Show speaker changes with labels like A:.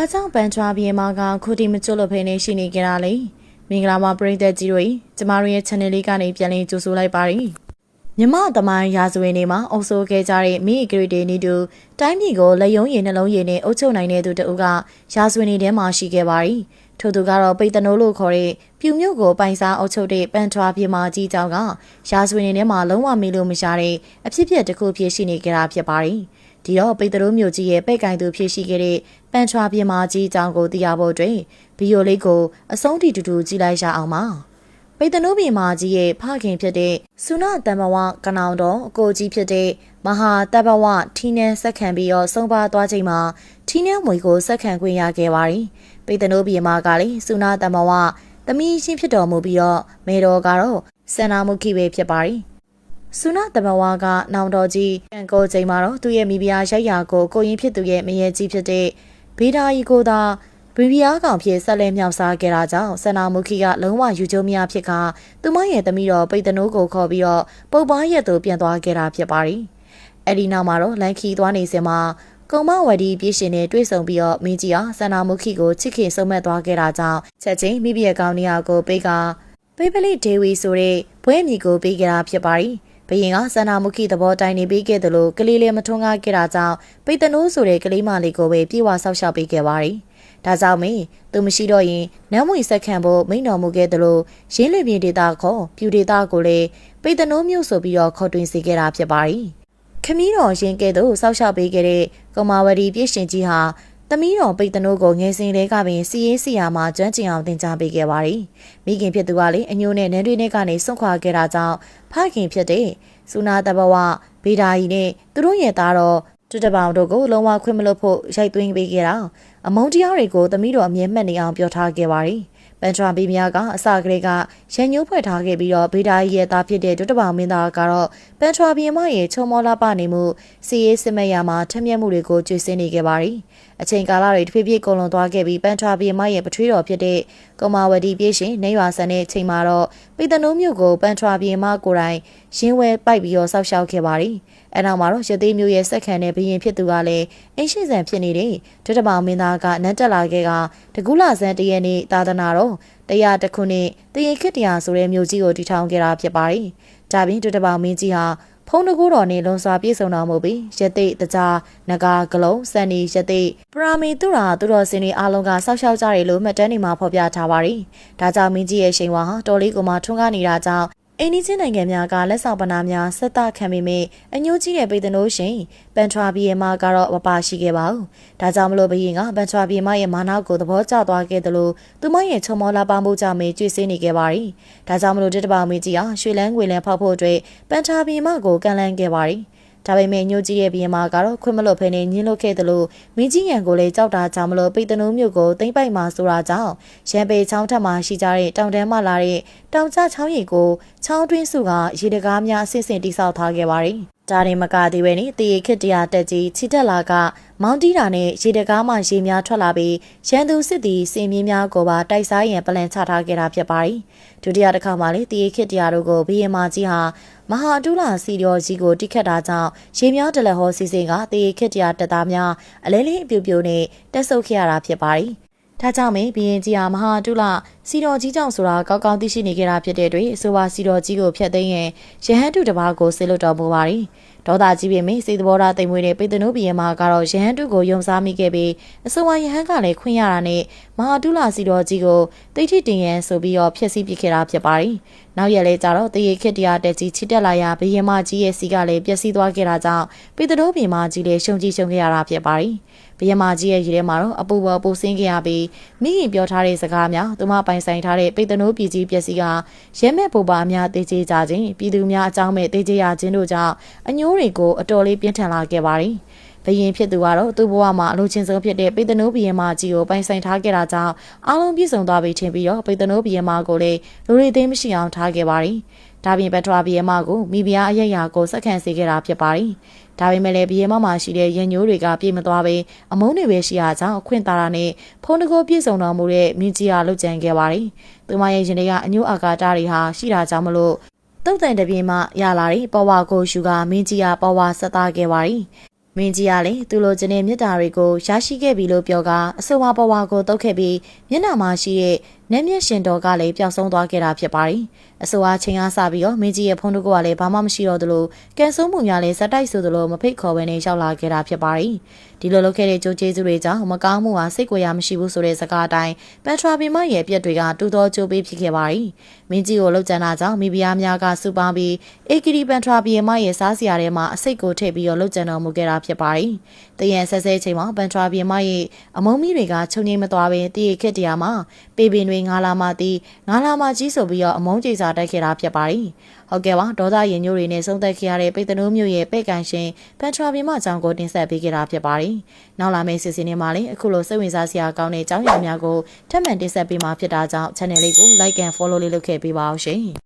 A: ဘာကြောင့်ပန်ချွာဘီယမကခုတီမကျွတ်လို့ဖိနေရှိနေကြတာလဲမင်္ဂလာပါပရိသတ်ကြီးတို့ကျမတို့ရဲ့ channel လေးကနေပြန်လည်ကြိုဆိုလိုက်ပါရစေမြမသမိုင်းရာဇဝင်တွေမှာအုပ်စိုးခဲ့ကြတဲ့မိဂရီတေနီတူတိုင်းပြည်ကိုလက်ယုံရည်နှလုံးရည်နဲ့အုပ်ချုပ်နိုင်တဲ့သူတအုပ်ကရာဇဝင်တွေထဲမှာရှိခဲ့ပါရီထို့သူကတော့ပိတ်တနိုးလို့ခေါ်တဲ့ပြူမြို့ကိုပိုင်စားအုပ်ချုပ်တဲ့ပန်ထွားပြမကြီးကြောင့်ကရာဇဝင်တွေထဲမှာလုံးဝမေးလို့မရှာတဲ့အဖြစ်အပျက်တစ်ခုဖြစ်ရှိနေကြတာဖြစ်ပါရီ ဒီတော့ပိတ်တရိုးမြို့ကြီးရဲ့ပိတ်ကင်သူဖြစ်ရှိခဲ့တဲ့ပန်ချွာပြမကြီးအကြောင်းကိုသိရဖို့အတွက်ဗီဒီယိုလေးကိုအဆုံးထိတူတူကြည့်လိုက်ရအောင်ပါပိတ်တနိုးပြမကြီးရဲ့ဖခင်ဖြစ်တဲ့ဆုနတံဘဝကနောင်တော်အကိုကြီးဖြစ်တဲ့မဟာတဘဝထီနန်းဆက်ခံပြီးတော့ဆုံးပါသွားချိန်မှာထီနန်းမွေကိုဆက်ခံခွင့်ရခဲ့ပါတယ်ပိတ်တနိုးပြမကလည်းဆုနတံဘဝသမီးချင်းဖြစ်တော်မူပြီးတော့မေတော်ကတော့စန္နာမုခိပဲဖြစ်ပါတယ် ဆုနတဘဝကနောင်တော်ကြီးကံကိုချိန်မှာတော့သူ့ရဲ့မိဖုရားရိုက်ရာကိုကိုရင်ဖြစ်သူရဲ့မယေကြီးဖြစ်တဲ့ဘေဒါကြီးကိုသာဘီဘီယာကောင်ဖြစ်ဆက်လက်မြောက်စားခဲ့တာကြောင့်စန္နာမုခိကလုံးဝယူကျုံမရဖြစ်ကသူမရဲ့သမီးတော်ပိတ်တနိုးကိုခေါ်ပြီးတော့ပုပ်ပားရက်သို့ပြန်သွားခဲ့တာဖြစ်ပါတယ်။အဲဒီနောက်မှာတော့လန်ခီသွားနေစင်မှာကုံမဝဒီပြည်ရှင်နဲ့တွေ့ဆုံပြီးတော့မင်းကြီးအားစန္နာမုခိကိုချစ်ခင်ဆုံးမက်သွားခဲ့တာကြောင့်ချက်ချင်းမိဘရဲ့ကောင်းနေရာကိုပိတ်ကပိပလိဒေဝီဆိုတဲ့ဘွဲမြီကိုပေးခဲ့တာဖြစ်ပါတယ်။ ဘရင်ကစန္နာမုခိသဘောတိုင်းနေပေးခဲ့တယ်လို့ကလေးလေးမထွန်းကားခဲ့တာကြောင့်ပိတ်တနိုးဆိုတဲ့ကလေးမလေးကိုပဲပြေဝဆောက်ရှောက်ပေးခဲ့ပါတယ်။ဒါကြောင့်မင်းသူမရှိတော့ရင်နမ်းမွေဆက်ခံဖို့မိန်တော်မူခဲ့တယ်လို့ရင်းလွင်ပြည်ဒေတာခေါ်ပြူဒေတာကိုလည်းပိတ်တနိုးမျိုးဆိုပြီးတော့ခေါ်တွင်စေခဲ့တာဖြစ်ပါတယ်။ခမီးတော်ရင်ကဲ့သို့ဆောက်ရှောက်ပေးခဲ့တဲ့ကမာဝတီပြည့်ရှင်ကြီးဟာ သမီးတော်ပိတ်တနိုးကိုငယ်စဉ်လေးကပင်စီရေးစီယာမှာကျွမ်းကျင်အောင်သင်ကြားပေးခဲ့ပါတယ်။မိခင်ဖြစ်သူကလည်းအညိုးနဲ့နန်းတွေနဲ့ကနေစွန့်ခွာခဲ့တာကြောင့်ဖခင်ဖြစ်တဲ့စူနာတဘဝဗေဒာကြီးနဲ့သူတို့ရဲ့သားတော်တူတပောင်တို့ကိုလုံးဝခွင့်မလို့ဖို့ရိုက်သွင်းပေးခဲ့တာအမုန်းတရားတွေကိုသမီးတော်အမြဲမှတ်နေအောင်ပြောထားခဲ့ပါတယ်။ပန်ထရာဘီမယာကအစကတည်းကရန်ညိုးဖွဲ့ထားခဲ့ပြီးတော့ဗေဒါကြီးရဲ့သားဖြစ်တဲ့ဒုတပောင်မင်းသားကတော့ပန်ထရာဘီမရဲ့ချုံမောလာပနေမှုစီရေးစစ်မဲ့ရမှာထမျက်မှုတွေကိုကျွေးစင်းနေခဲ့ပါတယ်။ အချိန်ကာလတွေတစ်ဖြည်းဖြည်းကုန်လွန်သွားခဲ့ပြီးပန်ထရာဘီမရဲ့ပထွေးတော်ဖြစ်တဲ့ကုမာဝတီပြည်ရှင်နေရွာဆန်တဲ့အချိန်မှာတော့ပိတနိုးမြို့ကိုပန်ထရာဘီမကိုယ်တိုင်ရင်းဝဲပိုက်ပြီးတော့ဆောက်ရှောက်ခဲ့ပါတယ်။အဲနောက်မှာတော့ရသေးမျိုးရဲ့စက်ခံတဲ့ဘရင်ဖြစ်သူကလည်းအင်းရှိဆန်ဖြစ်နေတဲ့ဒုတပောင်မင်းသားကနန်းတက်လာခဲ့ကတကူးလာဆန်းတရက်နေ့သာသနာတော်တရားတခုနှစ်တရင်ခစ်တရားဆိုတဲ့မြို့ကြီးကိုတည်ထောင်ခဲ့တာဖြစ်ပါတယ်။ဒါပြင်ဒုတပောင်မင်းကြီးဟာ ဖုံးတကူတော်နဲ့လွန်စွာပြည့်စုံတော်မူပြီးရတိတ်တကြားနဂါဂလုံးစန်နီရတိတ်ပရာမီသူရာသူတော်စင်တွေအားလုံးကစောက်ရှောက်ကြတယ်လို့မှတ်တမ်းတွေမှာဖော်ပြထားပါတယ်။ဒါကြောင့်မင်းကြီးရဲ့ရှိန်ဝါဟာတော်လေးကိုမှထွန်းကားနေတာကြောင့် အိန္ဒိချင်းနိုင်ငံများကလက်ဆောင်ပနာများဆက်တခံမိမိအညိုးကြီးတဲ့ပေတနိုးရှင်ပန်ထရာဘီယမကတော့မပါရှိခဲ့ပါဘူး။ဒါကြောင့်မလို့ဘရင်ကပန်ထရာဘီယမရဲ့မာနကိုသဘောကျသွားခဲ့တယ်လို့သူမရဲ့ချုံမောလာပါမှုကြောင့်မေကြွေးစင်းနေခဲ့ပါရီ။ဒါကြောင့်မလို့တစ်တပောင်မင်းကြီးဟာရွှေလန်းငွေလန်းဖောက်ဖို့အတွက်ပန်ထရာဘီယမကိုကန်လန်းခဲ့ပါရီ။ ဒါပေမဲ့ညိုကြီးရဲ့ဘီယမာကတော့ခွင့်မလွတ်ဖဲနဲ့ညှင်းလွတ်ခဲ့တယ်လို့မင်းကြီးရန်ကိုလည်းကြောက်တာကြောင့်မလို့ပိတ်တနိုးမြို့ကိုသိမ့်ပိုက်မှာဆိုတာကြောင့်ရန်ပေချောင်းထက်မှာရှိကြတဲ့တောင်တန်းမှလာတဲ့တောင်ကျချောင်းရီကိုချောင်းတွင်းစုကရေတကားများအဆင့်ဆင့်တိစောက်ထားခဲ့ပါတယ်။ ဒါရင်မကသေးပဲနဲ့တည်ရခစ်တရားတက်ကြီးချီတက်လာကမောင်တီးတာနဲ့ရေတကားမှရေများထွက်လာပြီးရန်သူစစ်သည်စင်မြင်းများကိုပါတိုက်စားရန်ပလန်ချထားခဲ့တာဖြစ်ပါတယ်။ဒုတိယတစ်ခါမှလည်းတည်ရခစ်တရားတို့ကိုဘီယမာကြီးဟာမဟာအတူလာစီရောကြီးကိုတိခတ်တာကြောင့်ရေများတလက်ဟောစီစဉ်ကတည်ရခစ်တရားတက်သားများအလဲလေးအပြူပြိုနဲ့တက်ဆုပ်ခဲ့ရတာဖြစ်ပါတယ်။ ဒါကြောင့်မင်းဘီရင်ကြီးဟာမဟာတုလစီတော်ကြီးကြောင့်ဆိုတာကောက်ကောက်သိရှိနေကြတာဖြစ်တဲ့အတွက်အဆိုပါစီတော်ကြီးကိုဖျက်သိမ်းရင်ရဟန်းတုတပါးကိုဆေးလွတ်တော်မူပါရီ ဒေါသကြီးပေမဲ့စိတ်သဘောထားတိမ်မွေးတဲ့ပိတနုဘီယမကတော့ရဟန်းတုကိုယုံစားမိခဲ့ပြီးအဆိုပါရဟန်းကလည်းခွင့်ရတာနဲ့မဟာတုလစီတော်ကြီးကိုတိတ်ထိတင်ရန်ဆိုပြီးတော့ဖျက်ဆီးပစ်ခဲ့တာဖြစ်ပါရီနောက်ရက်လဲကြတော့တရေခစ်တရားတက်ကြီးချစ်တက်လာရာဘီယမကြီးရဲ့စီကလည်းပျက်စီးသွားခဲ့တာကြောင့်ပိတနုဘီယမကြီးလည်းရှုံကြီးရှုံခဲ့ရတာဖြစ်ပါရီဘယမကြီးရဲ့ရေထဲမှာတော့အပူပေါ်ပူဆင်းခဲ့ရပြီးမိခင်ပြောထားတဲ့စကားများသူမပိုင်ဆိုင်ထားတဲ့ပိတ်တနိုးပြည်ကြီးပျက်စီးကရဲမဲ့ပူပါအများတေးကြေးကြခြင်းပြည်သူများအကြောင်းမဲ့တေးကြေးရခြင်းတို့ကြောင့်အညိုးတွေကိုအတော်လေးပြင်းထန်လာခဲ့ပါတယ်ဘရင်ဖြစ်သူကတော့သူ့ဘဝမှာအလိုချင်းဆုံးဖြစ်တဲ့ပိတ်တနိုးဘီယမကြီးကိုပိုင်ဆိုင်ထားခဲ့တာကြောင့်အားလုံးပြည့်စုံသွားပြီထင်ပြီးတော့ပိတ်တနိုးဘီယမကိုလည်းလူတွေသိမ်းမရှိအောင်ထားခဲ့ပါတယ်။ဒါပြင်ပထဝဘီယမကိုမိဖုရားအယက်ရာကိုစက္ကန့်စေခဲ့တာဖြစ်ပါတယ်။ဒါပေမဲ့လည်းဘီယမမှာရှိတဲ့ရညိုးတွေကပြေမသွားပဲအမုန်းတွေပဲရှိရကြောင်းအခွင့်တာတာနဲ့ဖုန်းတကောပြည့်စုံတော်မူတဲ့မြင်းကြီးဟာလှုပ်ကြံခဲ့ပါတယ်။သူမရဲ့ရင်တွေကအညိုးအာကာတာတွေဟာရှိတာကြောင့်မလို့ တုတ်တန်တပြေးမှရလာတဲ့ပေါ်ဝါကိုရှူကမင်းကြီးကပေါ်ဝါဆက်သားခဲ့ပါတယ်။မမင်းကြီးကလည်းသူလိုချင်တဲ့မြတ်တာတွေကိုရရှိခဲ့ပြီလို့ပြောကအဆိုပါဘဝကိုတုတ်ခဲ့ပြီးမျက်နှာမှာရှိတဲ့ နက်မျက်ရှင်တော်ကလည်းပျောက်ဆုံးသွားခဲ့တာဖြစ်ပါတယ်။အဆိုအားချင်းအားစပြီးတော့မင်းကြီးရဲ့ဖုန်းတကူကလည်းဘာမှမရှိတော့သလိုကန်ဆိုးမှုများလည်းဇက်တိုက်ဆိုသလိုမဖိတ်ခေါ်ဘဲနဲ့ရောက်လာခဲ့တာဖြစ်ပါတယ်။ဒီလိုလုပ်ခဲ့တဲ့ကြိုးကျေးဇူးတွေကြောင့်မကောင်းမှုဟာစိတ်ကိုယ်ရမရှိဘူးဆိုတဲ့စကားအတိုင်းပန်ထရာပီမရဲ့အပြက်တွေကတူတော်ကြိုးပေးဖြစ်ခဲ့ပါတယ်။မင်းကြီးကိုလှုပ်ကြံတာကြောင့်မိဖုရားများကစူပါပြီးအေကီဒီပန်ထရာပီမရဲ့စားစရာထဲမှာအစိတ်ကိုထည့်ပြီးတော့လှုပ်ကြံတော်မူခဲ့တာဖြစ်ပါတယ်။တရန်ဆက်ဆဲချိန်မှာပန်ထရာပီမရဲ့အမုံမီတွေကချုပ်ငိမ့်မသွားဘဲတည်ရခက်တရားမှာပေပင်တွေငါလာမှတီးငါလာမှကြီးဆိုပြီးတော့အမုံကြေစာတိုက်ခဲ့တာဖြစ်ပါတယ်။ဟုတ်ကဲ့ပါဒေါသရင်ညိုတွေနဲ့ဆုံးသက်ခဲ့ရတဲ့ပိတ်တနိုးမျိုးရဲ့ပဲ့ကန်ရှင်ပန်ထရာပီမအကြောင်းကိုတင်ဆက်ပေးခဲ့တာဖြစ်ပါတယ်။နောက်လာမယ့်စီစဉ်တွေမှာလည်းအခုလိုစိတ်ဝင်စားစရာကောင်းတဲ့အကြောင်းအရာများကိုထပ်မံတင်ဆက်ပေးမှာဖြစ်တာကြောင့် channel လေးကို like and follow လေးလုပ်ခဲ့ပေးပါအောင်ရှင်။